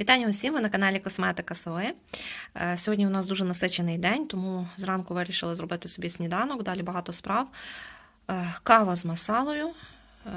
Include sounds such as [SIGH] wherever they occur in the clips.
Вітання усім! Ви на каналі Косметика Сои. Е, Сьогодні у нас дуже насичений день, тому зранку вирішили зробити собі сніданок, далі багато справ. Е, Кава з масалою, е,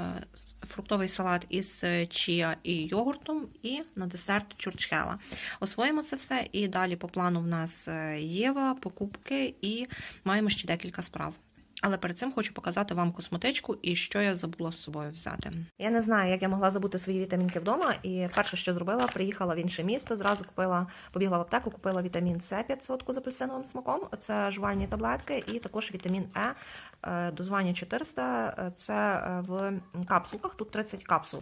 фруктовий салат із чія і йогуртом, і на десерт чурчхела. Освоїмо це все, і далі по плану в нас Єва, покупки і маємо ще декілька справ. Але перед цим хочу показати вам косметичку і що я забула з собою взяти. Я не знаю, як я могла забути свої вітамінки вдома. І перше, що зробила, приїхала в інше місто. Зразу купила, побігла в аптеку, купила вітамін С 500 з апельсиновим смаком. Це жувальні таблетки, і також вітамін Е е, дозування 400. е, Це е, в капсулках. Тут 30 капсул.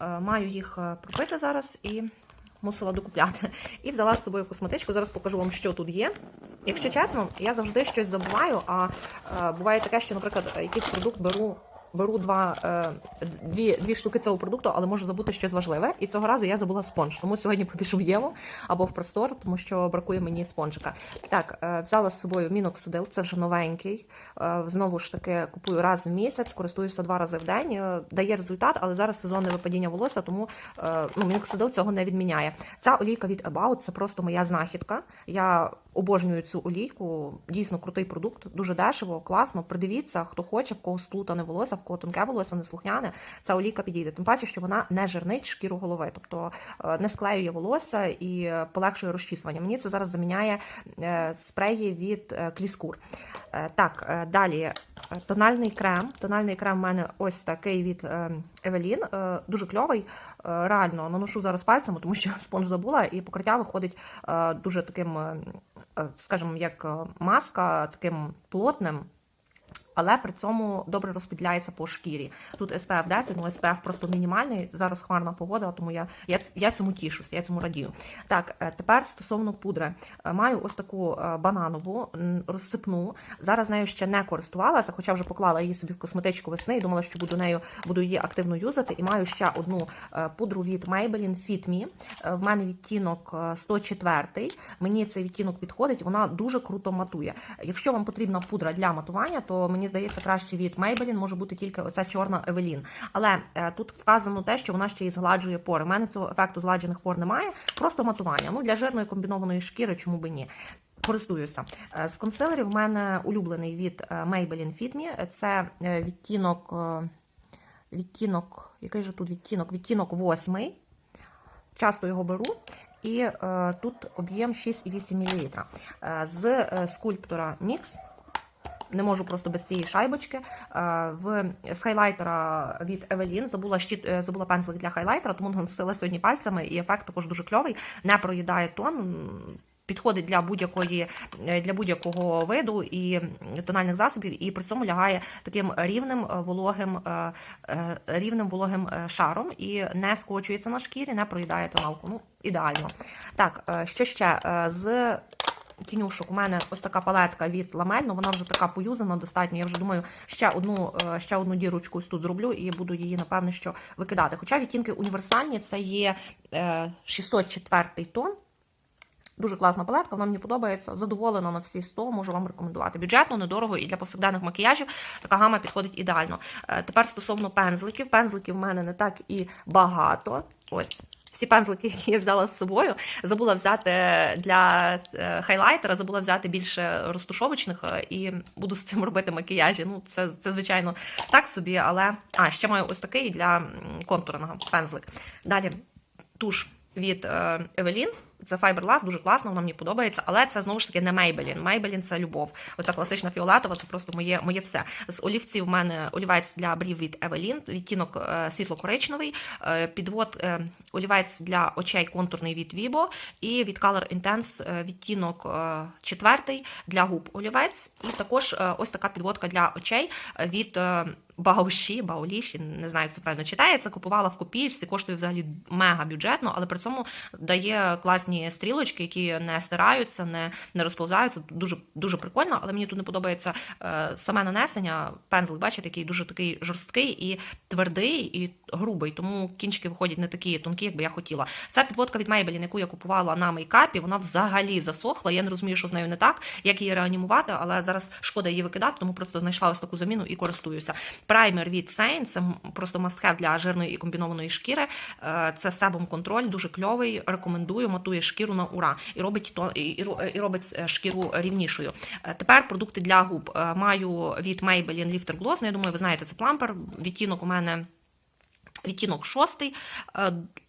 Маю їх пропити зараз і. Мусила докупляти. І взяла з собою косметичку. Зараз покажу вам, що тут є. Якщо чесно, я завжди щось забуваю. А е, буває таке, що, наприклад, якийсь продукт беру. Беру два, е, дві, дві штуки цього продукту, але можу забути щось важливе. І цього разу я забула спонж. Тому сьогодні [LAUGHS] побіжу в Єву або в простор, тому що бракує мені спонжика. Так, е, взяла з собою міноксидил, це вже новенький. Е, знову ж таки купую раз в місяць, користуюся два рази в день. Дає результат, але зараз сезонне випадіння волосся, тому ну, міноксидил цього не відміняє. Ця олійка від About це просто моя знахідка. Я обожнюю цю олійку. Дійсно крутий продукт, дуже дешево, класно. Придивіться, хто хоче, в кого сплутане волосся, в кого тонке волосся, не слухняне. Ця олійка підійде. Тим паче, що вона не жирнить шкіру голови, тобто е, не склеює волосся і полегшує розчісування. Мені це зараз заміняє е, спреї від е, Кліскур. Так, далі тональний крем. Тональний крем в мене ось такий від Евелін. Дуже кльовий. Реально наношу зараз пальцями, тому що [LAUGHS] спонж забула, і покриття виходить дуже таким, скажімо, як маска, таким плотним. Але при цьому добре розподіляється по шкірі. Тут SPF 10, ну SPF просто мінімальний. Зараз хмарна погода, тому я, я, я цьому тішусь, я цьому радію. Так, е, тепер стосовно пудри. Е, Маю ось таку е, бананову розсипну. Зараз нею ще не користувалася, хоча вже поклала її собі в косметичку весни і думала, що буду нею буду її активно юзати. І маю ще одну пудру від Maybelline Fit Me. В мене відтінок е, 104. Мені цей відтінок підходить, вона дуже круто матує. Якщо вам потрібна пудра для матування, то мені здається, краще від Maybelline може бути тільки оця чорна Евелін. Але е, тут вказано те, що вона ще й згладжує пори. У мене цього ефекту згладжених пор немає, просто матування. Ну для жирної комбінованої шкіри, чому би ні. Користуюся. Е, З консилерів в мене улюблений від е, Maybelline Fit Me. Це е, відтінок, відтінок, який же тут відтінок? Відтінок восьмий. Часто його беру. І е, тут об'єм 6,8 мл. З скульптора NYX не можу просто без цієї шайбочки. Е, В з хайлайтера від Evelyn забула щит, е, забула пензлик для хайлайтера, тому наносила сьогодні пальцями, і ефект також дуже кльовий. Не проїдає тон. Підходить для будь-якої е, для будь-якого виду і тональних засобів, і при цьому лягає таким рівним вологим рівним вологим шаром і не скочується на шкірі, не проїдає тоналку. Ну, ідеально. Так, що ще з тінюшок у мене ось така палетка від ламель, ну вона вже така поюзана достатньо. Я вже думаю, ще одну, е, ще одну дірочку ось тут зроблю і буду її, напевно, що викидати. Хоча відтінки універсальні, це є е, 604 тон. Дуже класна палетка, вона мені подобається. Задоволена на всі 100, можу вам рекомендувати. Бюджетно, недорого і для повсякденних макіяжів така гама підходить ідеально. Е, Тепер стосовно пензликів. Пензликів в мене не так і багато. Ось. Всі пензлики, які я взяла з собою, забула взяти для е, хайлайтера, забула взяти більше розтушовочних е, і буду з цим робити макіяжі. Ну, це, це звичайно, так собі, але. А, ще маю ось такий для контурного пензлик. Далі туш від Евелін. Це Fiberglass, дуже класно, вона мені подобається, але це знову ж таки не Maybelline. Maybelline – це любов. Оця класична фіолетова, це просто моє, моє все. З олівців в мене олівець для брів від Evelyn, відтінок е, світло-коричневий, е, підвод е, олівець для очей контурний від Vibo і від Color Intense відтінок четвертий для губ олівець. І також ось така підводка для очей від. Бауші, Бауліші, не знаю, як це правильно читається. Купувала в копійці, коштує взагалі мега бюджетно, але при цьому дає класні стрілочки, які не стираються, не, не розповзаються. Дуже дуже прикольно, але мені тут не подобається е, саме нанесення. Пензлик, бачите, який дуже такий жорсткий і твердий, і грубий. Тому кінчики виходять не такі тонкі, як би я хотіла. Ця підводка від Maybelline, яку я купувала на мейкапі, вона взагалі засохла. Я не розумію, що з нею не так, як її реанімувати, але зараз шкода її викидати, тому просто знайшла ось таку заміну і користуюся. Праймер від Sein, це просто must-have для жирної і комбінованої шкіри. Е, Це себум контроль, дуже кльовий. Рекомендую, матує шкіру на ура і робить то і, робить е, шкіру рівнішою. Е, Тепер продукти для губ маю від Maybelline Lifter Gloss. Ну, я думаю, ви знаєте, це плампер. Відтінок у мене. Відтінок шостий,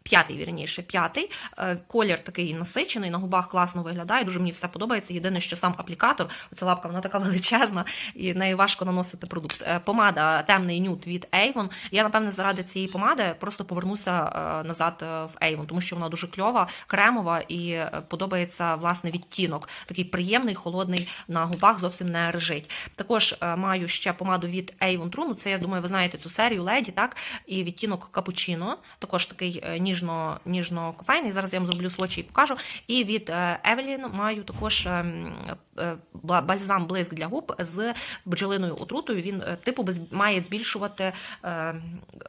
п'ятий, вірніше, п'ятий. Е, Колір такий насичений, на губах класно виглядає. Дуже мені все подобається. Єдине, що сам аплікатор, оця лапка, вона така [LAUGHS] величезна, і нею важко наносити продукт. Е, Помада темний нюд від Avon. Я, напевне, заради цієї помади просто повернуся е, назад в Avon, тому що вона дуже кльова, кремова і подобається власне відтінок. Такий приємний, холодний на губах, зовсім не режить. Також маю ще помаду від Avon True. Ну, це я думаю, ви знаєте цю серію леді, так? І відтінок капучино, також такий ніжно, ніжно кофейний. Зараз я вам зроблю свочі і покажу. І від Евелін маю також ем, е, бальзам блиск для губ з бджолиною отрутою. Він е, типу має збільшувати, е,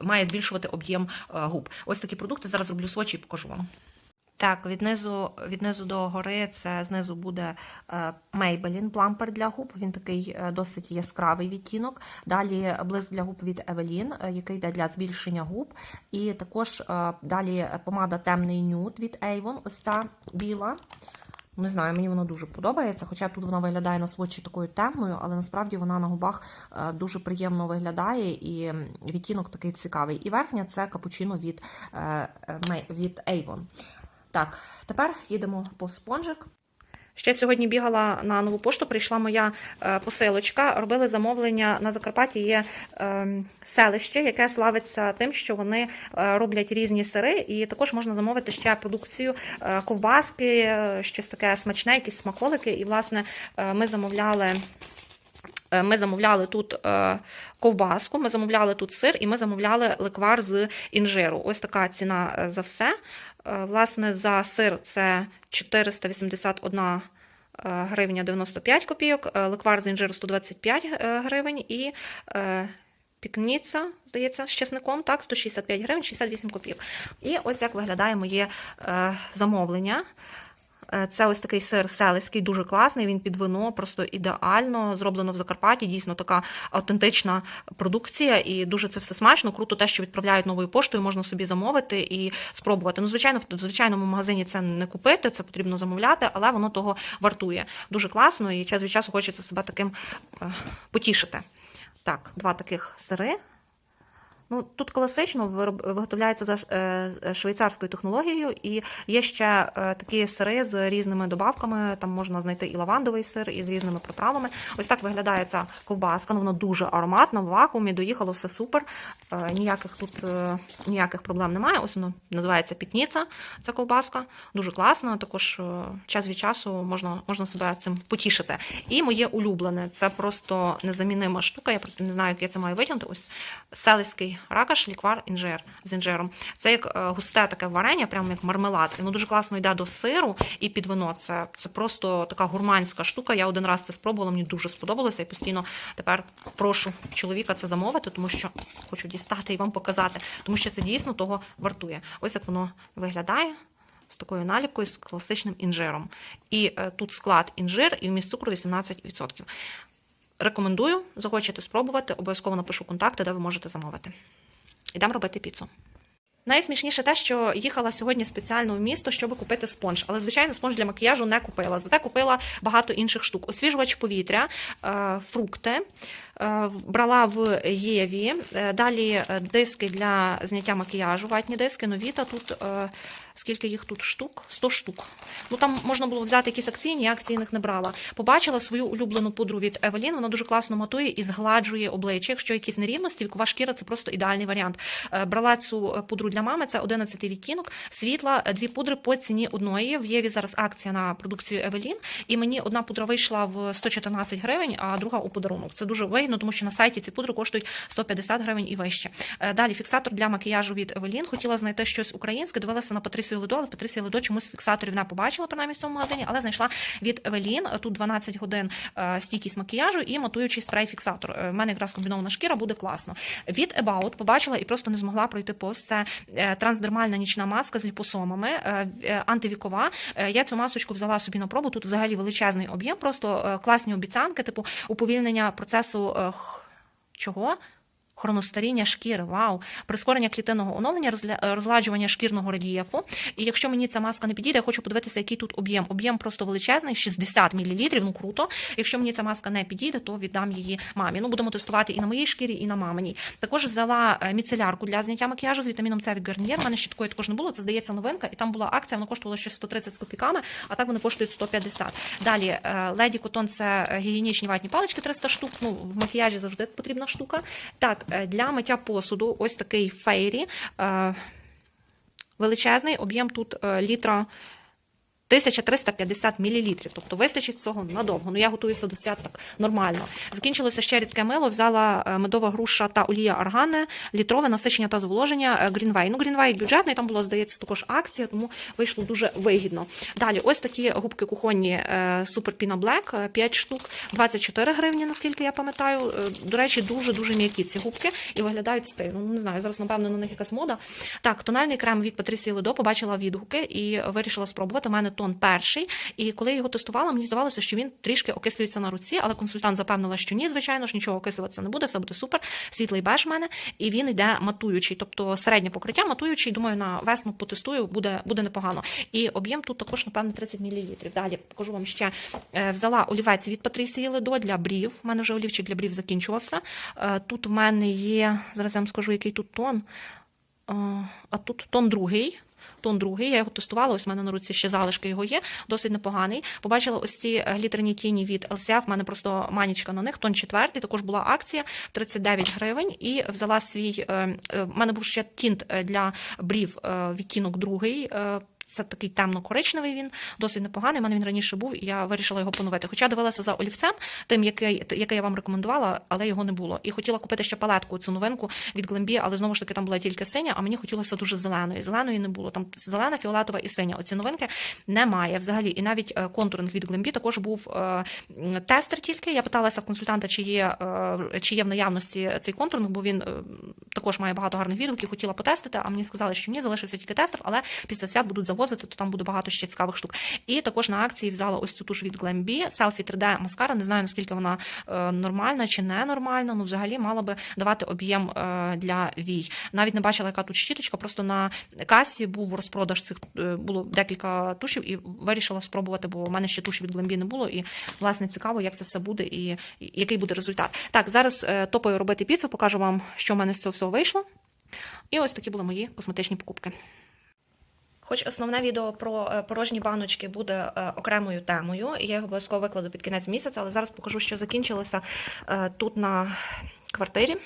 має збільшувати об'єм е, губ. Ось такі продукти. Зараз роблю свочі і покажу вам. Так, від низу, від низу до гори це знизу буде е, Maybelline плампер для губ. Він такий е, досить яскравий відтінок. Далі блиск для губ від Evelyn, е, який йде для збільшення губ. І також далі помада темний нюд від Avon, ось ця біла. Не знаю, мені вона дуже подобається, хоча тут вона виглядає на свочі такою темною, але насправді вона на губах дуже приємно виглядає і відтінок такий цікавий. І верхня це капучино від, від Avon. Так, тепер їдемо по спонжик. Ще сьогодні бігала на нову пошту, прийшла моя е, посилочка. Робили замовлення на Закарпатті. Є е, селище, яке славиться тим, що вони е, роблять різні сири, і також можна замовити ще продукцію е, ковбаски, щось таке смачне, якісь смаколики. І, власне, ми замовляли. Ми замовляли тут ковбаску, ми замовляли тут сир, і ми замовляли ликвар з інжиру. Ось така ціна за все. Е, Власне, за сир це 481 е, гривня 95 копійок, леквар ликвар з інжиру 125 е, гривень і е, пікніця, здається, з чесником, так, 165 гривень, 68 копійок. І ось як виглядає моє е, замовлення. Е, Це ось такий сир селиський, дуже класний. Він під вино, просто ідеально зроблено в Закарпатті. Дійсно така автентична продукція, і дуже це все смачно. Круто те, що відправляють новою поштою, можна собі замовити і спробувати. Ну, звичайно, в в звичайному магазині це не купити, це потрібно замовляти, але воно того вартує. Дуже класно, і час від часу хочеться себе таким е, потішити. Так, два таких сири. Ну, тут класично виготовляється за е, швейцарською технологією, і є ще е, такі сири з різними добавками. Там можна знайти і лавандовий сир, і з різними приправами. Ось так виглядає ця ковбаска. Ну, вона дуже ароматна, в вакуумі, доїхало все супер. Е, Ніяких тут ніяких проблем немає. Ось воно називається пітніця. Ця ковбаска. Дуже класна. Також час від часу можна, можна себе цим потішити. І моє улюблене це просто незамінима штука. Я просто не знаю, як я це маю витягнути. Ось селиський ракаш, ліквар інжир з інжиром. Це як е, густе таке варення, прямо як мармелад. І Воно дуже класно йде до сиру і під вино. Це, це просто така гурманська штука. Я один раз це спробувала, мені дуже сподобалося. І постійно тепер прошу чоловіка це замовити, тому що хочу дістати і вам показати, тому що це дійсно того вартує. Ось як воно виглядає. З такою наліпкою, з класичним інжиром. І е, тут склад інжир і вміст цукру 18%. Рекомендую, захочете спробувати, обов'язково напишу контакти, де ви можете замовити. Ідемо робити піцу. Найсмішніше те, що їхала сьогодні спеціально в місто, щоб купити спонж. Але, звичайно, спонж для макіяжу не купила. Зате купила багато інших штук. Освіжувач повітря, е, фрукти. е, Брала в Єві. Е, Далі диски для зняття макіяжу, ватні диски, новіта. Тут е, скільки їх тут штук? 100 штук. Ну там можна було взяти якісь акційні, я акційних не брала. Побачила свою улюблену пудру від Evelyn, вона дуже класно матує і згладжує обличчя. Якщо якісь нерівності, вікова шкіра це просто ідеальний варіант. Е, Брала цю е, пудру для мами, це 11 відтінок, світла, е, дві пудри по ціні одної. В Єві зараз акція на продукцію Evelyn, і мені одна пудра вийшла в 114 гривень, а друга у подарунок. Це дуже вигідно, тому що на сайті ці пудри коштують 150 гривень і вище. Далі фіксатор для макіяжу від Evelyn. Хотіла знайти щось українське, дивилася на Патрисію Ледо, але Патрисія Ледо чомусь фіксаторів не побачила, принаймні в цьому магазині, але знайшла від Evelyn. Тут 12 годин е, стійкість макіяжу і матуючий спрей-фіксатор. Е, В мене якраз комбінована шкіра буде класно. Від About побачила і просто не змогла пройти повз. Це е, трансдермальна нічна маска з ліпосомами, е, е, антивікова. Е, Я цю масочку взяла собі на пробу. Тут взагалі величезний об'єм, просто е, класні обіцянки, типу уповільнення процесу. е, Чого? Хроностаріння шкіри. Вау! Прискорення клітинного оновлення, розля- розладжування шкірного рельєфу. І якщо мені ця маска не підійде, я хочу подивитися, який тут об'єм. Об'єм просто величезний, 60 мл, ну круто. Якщо мені ця маска не підійде, то віддам її мамі. Ну, будемо тестувати і на моїй шкірі, і на маминій. Також взяла е, міцелярку для зняття макіяжу з вітаміном С від Гарнієр. У мене ще такої також не було. Це здається новинка, і там була акція, вона коштувала ще 130 з копійками, а так вони коштують 150. Далі Леді Котон це е, гігієнічні ватні палички 300 штук. Ну, в макіяжі завжди потрібна штука. Так, е, для миття посуду ось такий фейрі. е, Величезний об'єм тут е, літра 1350 мл, тобто вистачить цього надовго. Ну я готуюся до свят так нормально. Закінчилося ще рідке мило, взяла е, медова груша та олія аргани, літрове насичення та зволоження е, Greenway. Ну, Greenway бюджетний, там було, здається, також акція, тому вийшло дуже вигідно. Далі, ось такі губки кухонні е, Super Pina Black, е, 5 штук, 24 гривні, наскільки я пам'ятаю. Е, До речі, дуже-дуже м'які ці губки і виглядають стильно. Ну, не знаю, зараз, напевно, на них якась мода. Так, тональний крем від Патрісії Ледо, побачила відгуки і вирішила спробувати. У мене тон перший. І коли я його тестувала, мені здавалося, що він трішки окислюється на руці, але консультант запевнила, що ні, звичайно ж, нічого окислюватися не буде, все буде супер. Світлий беж в мене, і він йде матуючий, тобто середнє покриття матуючий. Думаю, на весну потестую, буде, буде непогано. І об'єм тут також, напевно, 30 мл. Далі покажу вам ще Е, взяла олівець від Патрісії Ледо для брів. У мене вже олівчик для брів закінчувався. Е, Тут в мене є, зараз я вам скажу, який тут тон. А тут тон другий. Тон другий, я його тестувала, ось в мене на руці ще залишки його є, досить непоганий. Побачила ось ці глітерні тіні від LCF, в мене просто манічка на них, тон четвертий, також була акція 39 гривень. І взяла свій, е, е, в мене був ще тінт е, для брів, відтінок другий. Це такий темно-коричневий він, досить непоганий. У мене він раніше був, і я вирішила його поновити. Хоча дивилася за олівцем, тим, який, який я вам рекомендувала, але його не було. І хотіла купити ще палетку, цю новинку від Глембі, але знову ж таки там була тільки синя, а мені хотілося дуже зеленої. Зеленої не було. Там зелена, фіолетова і синя. Оці новинки немає взагалі. І навіть е, контуринг від Глембі також був е, тестер тільки. Я питалася консультанта, чи є, е, чи є в наявності цей контуринг, бо він також має багато гарних відгуків. Хотіла потестити, а мені сказали, що ні, залишився тільки тестер, але після свят будуть завозити, то там буде багато ще цікавих штук. І також на акції взяла ось цю туш від Glambi, Selfie 3D маскара. Не знаю наскільки вона е, нормальна чи не нормальна. Ну, взагалі мала би давати об'єм е, для вій. Навіть не бачила, яка тут щіточка. Просто на касі був розпродаж цих е, було декілька тушів, і вирішила спробувати, бо в мене ще туші від Glambi не було. І власне цікаво, як це все буде і, який буде результат. Так, зараз топаю робити піцу, покажу вам, що в мене з цього всього вийшло. І ось такі були мої косметичні покупки. Хоч основне відео про е, порожні баночки буде е, окремою темою, і я його обов'язково викладу під кінець місяця, але зараз покажу, що закінчилося е, тут на квартирі.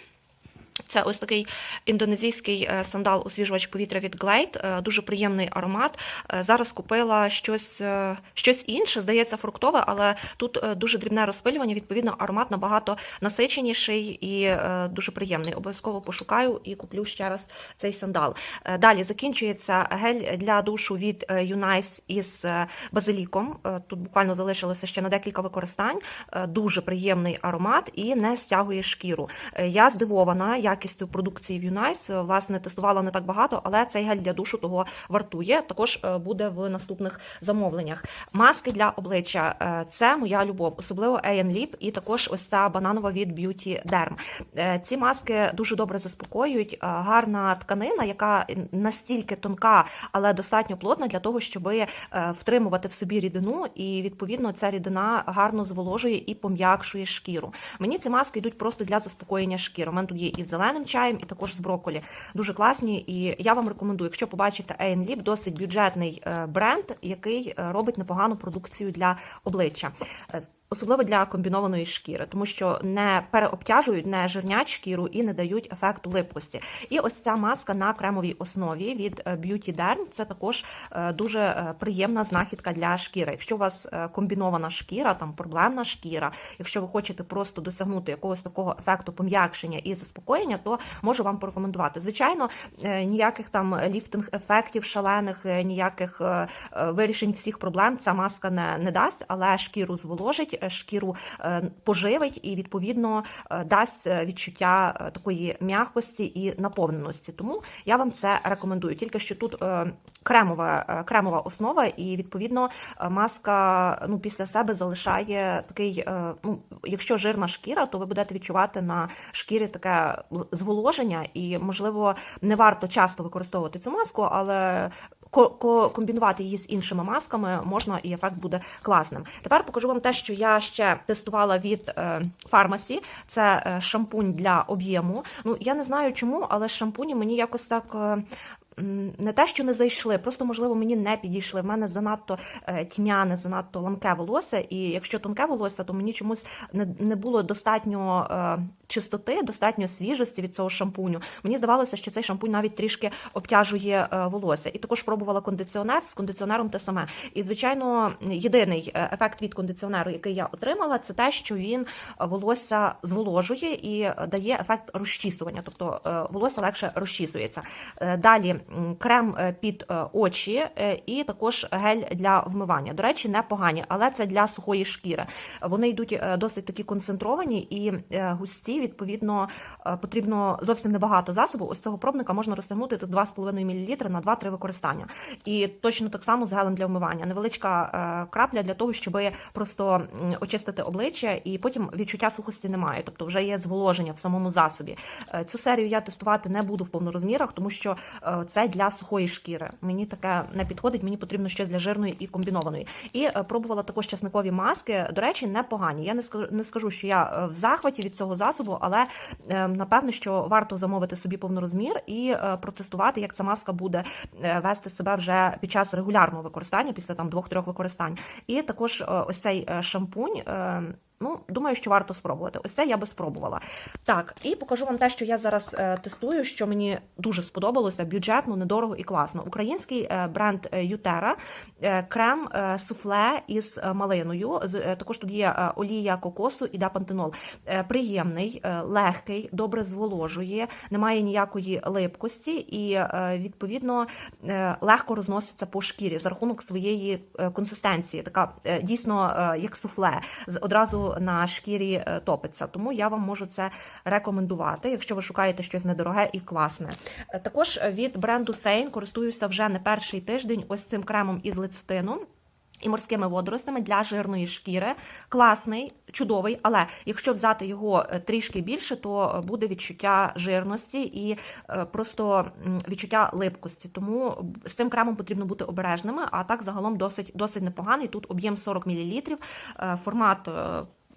Це ось такий індонезійський е, сандал освіжувач повітря від Glade, е, дуже приємний аромат. Е, Зараз купила щось, щось інше, здається, фруктове, але тут дуже дрібне розпилювання. Відповідно, аромат набагато насиченіший і дуже приємний. Обов'язково пошукаю і куплю ще раз цей сандал. Далі закінчується гель для душу від Unice із базиліком. Тут буквально залишилося ще на декілька використань. Дуже приємний аромат і не стягує шкіру. Я здивована якістю продукції в Unice. Власне, тестувала не так багато, але цей гель для душу того вартує. Також е, буде в наступних замовленнях. Маски для обличчя е, це моя любов, особливо A&Lip Lip і також ось ця бананова від Derm. Е, Ці маски дуже добре заспокоюють. Е, Гарна тканина, яка настільки тонка, але достатньо плотна для того, щоб втримувати в собі рідину, і відповідно ця рідина гарно зволожує і пом'якшує шкіру. Мені ці маски йдуть просто для заспокоєння шкіри. У мене тут є із зеленим чаєм, і також з брокколі. Дуже класні. І я вам рекомендую, якщо побачите A&Lip, досить бюджетний е, бренд, який е, робить непогану продукцію для обличчя. Особливо для комбінованої шкіри, тому що не переобтяжують, не жирнять шкіру і не дають ефекту липлості. І ось ця маска на кремовій основі від е, Beauty Derm – це також е, дуже е, приємна знахідка для шкіри. Якщо у вас комбінована шкіра, там проблемна шкіра, якщо ви хочете просто досягнути якогось такого ефекту пом'якшення і заспокоєння, то можу вам порекомендувати. Звичайно, ніяких там ліфтинг ефектів шалених, ніяких вирішень всіх проблем ця маска не, не дасть, але шкіру зволожить. Зволожить е, шкіру, е, поживить і відповідно е, дасть відчуття такої м'якості і наповненості. Тому я вам це рекомендую. Тільки що тут кремова, кремова основа, і відповідно маска ну, після себе залишає такий. Ну, якщо жирна шкіра, то ви будете відчувати на шкірі таке зволоження, і можливо не варто часто використовувати цю маску, але. Ко- ко- Комбінувати її з іншими масками можна і ефект буде класним. Тепер покажу вам те, що я ще тестувала від е, фармасі. Це е, шампунь для об'єму. Ну я не знаю чому, але шампуні мені якось так. Не те, що не зайшли, просто можливо мені не підійшли. В мене занадто е, тьмяне, занадто ламке волосся. І якщо тонке волосся, то мені чомусь не, було достатньо е, чистоти, достатньо свіжості від цього шампуню. Мені здавалося, що цей шампунь навіть трішки обтяжує е, волосся. І також пробувала кондиціонер з кондиціонером те саме. І звичайно, єдиний ефект від кондиціонеру, який я отримала, це те, що він волосся зволожує і дає ефект розчісування, тобто волосся легше розчісується. Далі крем е, під е, очі е, і також гель для вмивання. До речі, непогані, але це для сухої шкіри. Вони йдуть досить такі концентровані і густі. Відповідно, потрібно зовсім небагато засобу. Ось цього пробника можна розтягнути це 2,5 мл на 2-3 використання. І точно так само з гелем для вмивання. Невеличка крапля для того, щоб просто очистити обличчя, і потім відчуття сухості немає. Тобто вже є зволоження в самому засобі. Цю серію я тестувати не буду в повнорозмірах, тому що е, це для сухої шкіри. Мені таке не підходить, мені потрібно щось для жирної і комбінованої. І е, пробувала також часникові маски. До речі, непогані. Я не скажу, що я е, в захваті від цього засобу, але е, напевно, що варто замовити собі повнорозмір і е, протестувати, як ця маска буде вести себе вже під час регулярного використання, після там двох-трьох використань. І також ось цей шампунь. Ну, думаю, що варто спробувати. Ось це я би спробувала. Так, і покажу вам те, що я зараз е, тестую, що мені дуже сподобалося бюджетно, недорого і класно. Український е, бренд е, Ютера, крем суфле із малиною. Також тут є олія кокосу і дапантенол. Приємний, легкий, добре зволожує, немає ніякої липкості і відповідно легко розноситься по шкірі за рахунок своєї консистенції. Така дійсно як суфле. З- На шкірі е, топиться. Тому я вам можу це рекомендувати, якщо ви шукаєте щось недороге і класне. Е, Також від бренду Сейн користуюся вже не перший тиждень ось цим кремом із лецитину. І морськими водоростями для жирної шкіри класний, чудовий. Але якщо взяти його е, трішки більше, то е, буде відчуття жирності і е, просто відчуття липкості. Тому з цим кремом потрібно бути обережними. А так загалом досить досить непоганий. Тут об'єм 40 мл, е, формат.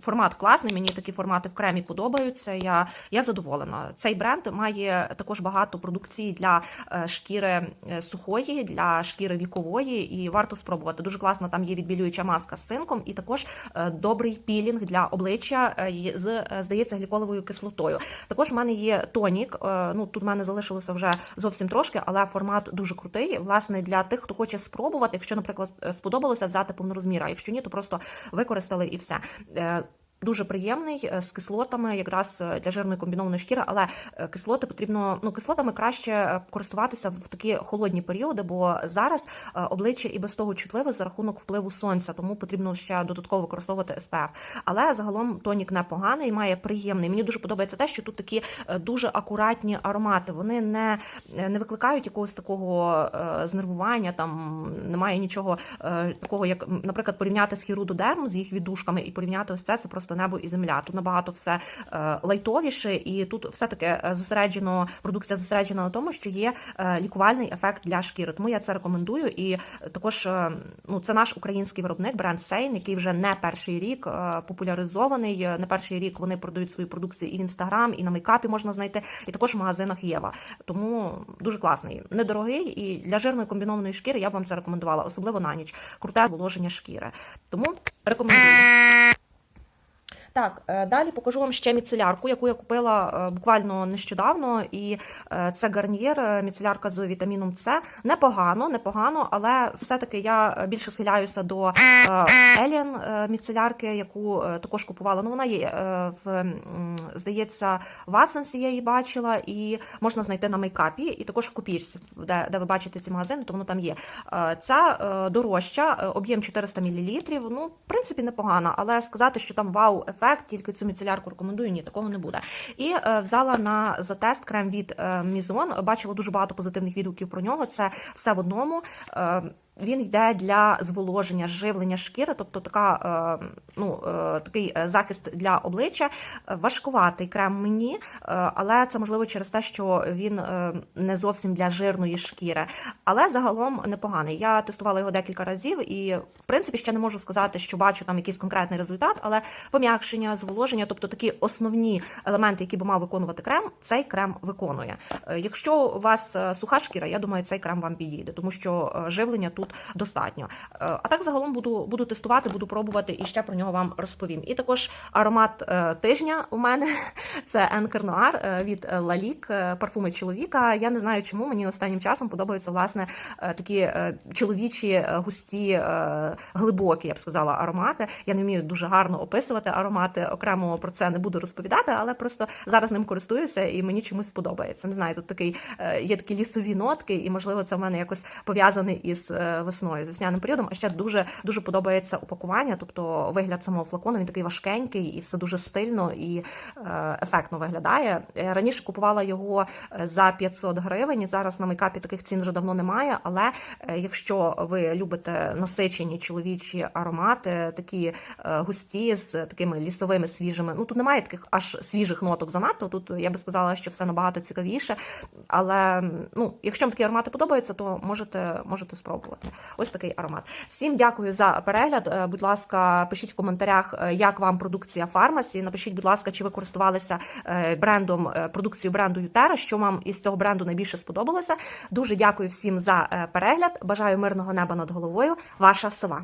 Формат класний, мені такі формати в кремі подобаються. Я, я задоволена. Цей бренд має також багато продукції для е, шкіри е, сухої, для шкіри вікової, і варто спробувати. Дуже класна там є відбілююча маска з цинком, і також е, добрий пілінг для обличчя з, здається, гліколовою кислотою. Також в мене є тонік. Ну тут в мене залишилося вже зовсім трошки, але формат дуже крутий. Власне, для тих, хто хоче спробувати, якщо, наприклад, сподобалося взяти повнорозмір, а якщо ні, то просто використали і все. Дуже приємний е, з кислотами, якраз е, для жирної комбінованої шкіри, але е, кислоти потрібно ну кислотами краще користуватися в такі холодні періоди, бо зараз обличчя і без того чутливе за рахунок впливу сонця, тому потрібно ще додатково використовувати SPF. Але загалом тонік непоганий, має приємний. Мені дуже подобається те, що тут такі дуже акуратні аромати. Вони не, не викликають якогось такого знервування. Там немає нічого такого, як, наприклад, порівняти з хірудодерм з їх віддушками і порівняти ось це. Це просто небо і земля. Тут набагато все е, лайтовіше, і тут все таки е, зосереджено. Продукція зосереджена на тому, що є е, лікувальний ефект для шкіри. Тому я це рекомендую. І також ну це наш український виробник, бренд Сейн, який вже не перший рік популяризований. Не перший рік вони продають свою продукцію і в інстаграм, і на мейкапі можна знайти, і також в магазинах Єва. Тому дуже класний, недорогий і для жирної комбінованої шкіри я б вам це рекомендувала, особливо на ніч. Круте зволоження шкіри. Тому рекомендую. Так, е, далі покажу вам ще міцелярку, яку я купила е, буквально нещодавно. І е, це гарнір, міцелярка з вітаміном С. Непогано, непогано, але все-таки я більше схиляюся до Еліан міцелярки, яку також купувала. Ну, вона є в здається, Ватсонсі я її бачила, і можна знайти на мейкапі, і також в купірці, де, де ви бачите ці магазини, то воно там є. Ця дорожча, об'єм 400 мл. Ну, в принципі, непогана, але сказати, що там вау-ефект, тільки цю міцелярку рекомендую, ні, такого не буде. І е, взяла на затест крем від е, Мізон. Бачила дуже багато позитивних відгуків про нього. Це все в одному. Е, він йде для зволоження, живлення шкіри, тобто така, е, ну, е, такий е, захист для обличчя. Важкуватий крем мені, але це можливо через те, що він не зовсім для жирної шкіри. Але загалом непоганий. Я тестувала його декілька разів і, в принципі, ще не можу сказати, що бачу там якийсь конкретний результат, але пом'якшення, зволоження, тобто такі основні елементи, які би мав виконувати крем, цей крем виконує. Якщо у вас суха шкіра, я думаю, цей крем вам підійде, тому що живлення тут достатньо. Е, А так загалом буду, буду тестувати, буду пробувати і ще про нього вам розповім. І також аромат е, тижня у мене [LAUGHS] це Енкер Нуар е, від Лалік, парфуми чоловіка. Я не знаю, чому мені останнім часом подобаються власне такі чоловічі, густі, глибокі, я б сказала, аромати. Я не вмію дуже гарно описувати аромати. Окремо про це не буду розповідати, але просто зараз ним користуюся і мені чомусь сподобається. Не знаю, тут такий є такі лісові нотки, і можливо це в мене якось пов'язане із весною, з весняним періодом. А ще дуже дуже подобається упакування, тобто вигляд самого флакону. Він такий важкенький і все дуже стильно і е, ефектно виглядає. Е, Раніше купувала його е, за 500 гривень. Зараз на мейкапі таких цін вже давно немає. Але якщо ви любите насичені чоловічі аромати, такі густі з такими лісовими свіжими, ну тут немає таких аж свіжих ноток занадто. Тут я би сказала, що все набагато цікавіше. Але ну, якщо вам такі аромати подобаються, то можете, можете спробувати. Ось такий аромат. Всім дякую за перегляд. Е, Будь ласка, пишіть в коментарях, е, як вам продукція Фармасі. Напишіть, будь ласка, чи ви користувалися е, брендом продукцією бренду Ютера, що вам із цього бренду найбільше сподобалося. Дуже дякую всім за перегляд. Бажаю мирного неба над головою. Ваша сова.